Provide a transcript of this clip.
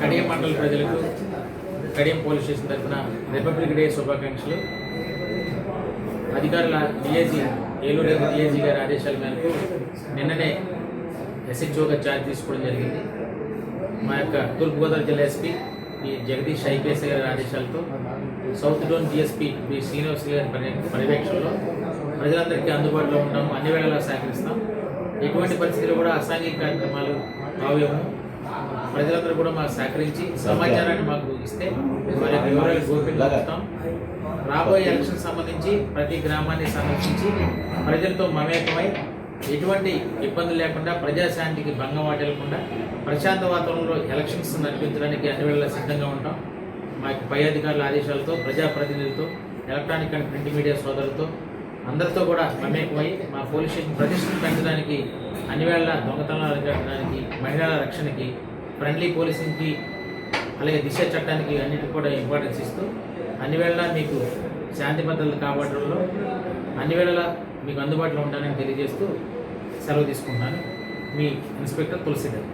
కడియం మండల ప్రజలకు Kadiyam police station తరఫున రిపబ్లిక్ డే శుభాకాంక్షలు. అధికారుల డిఏజీ ఏలూరు డిఏజీ గారి ఆదేశాల మేరకు నిన్ననే ఎస్హెచ్ఓగా ఛార్జ్ తీసుకోవడం జరిగింది. మా యొక్క తూర్పుగోదావరి జిల్లా ఎస్పీ ఈ జగదీష్ ఐపీఎస్ గారి ఆదేశాలతో south zone DSP B Srinivas గారి పర్యవేక్షణలో ప్రజలందరికీ అందుబాటులో ఉంటాము అన్ని వేళలా సహకరిస్తాం. ఎటువంటి పరిస్థితుల్లో కూడా అసాంఘిక కార్యక్రమాలు కావ్యము ప్రజలందరూ కూడా మాకు సహకరించి సమాచారాన్ని మాకు ఇస్తే వారి వివరాలు ఉంచుతాం రాబోయే ఎలక్షన్ సంబంధించి ప్రతి గ్రామాన్ని సందర్శించి ప్రజలతో మమేకమై ఎటువంటి ఇబ్బంది లేకుండా ప్రజాశాంతికి భంగం వాటిల్లకుండా ప్రశాంత వాతావరణంలో ఎలక్షన్స్ నడిపించడానికి అన్ని వేళలా సిద్ధంగా ఉంటాం. మా యొక్క పై అధికారుల ఆదేశాలతో ప్రజాప్రతినిధులతో ఎలక్ట్రానిక్ అండ్ ప్రింట్ మీడియా సోదరులతో అందరితో కూడా మమేకమై మా పోలీస్ స్టేషన్ ప్రతిష్టను పెంచడానికి అన్ని వేళ దొంగతనాలు అరికట్టడానికి మహిళల రక్షణకి ఫ్రెండ్లీ పోలీసింగ్కి అలాగే దిశ చట్టానికి అన్నిటికి కూడా ఇంపార్టెన్స్ ఇస్తూ అన్ని వేళలా మీకు శాంతి భద్రతలు కాపాడడంలో అన్ని వేళలా మీకు అందుబాటులో ఉంటానని తెలియజేస్తూ సెలవు తీసుకుంటున్నాను. మీ ఇన్స్పెక్టర్ తులసిధర్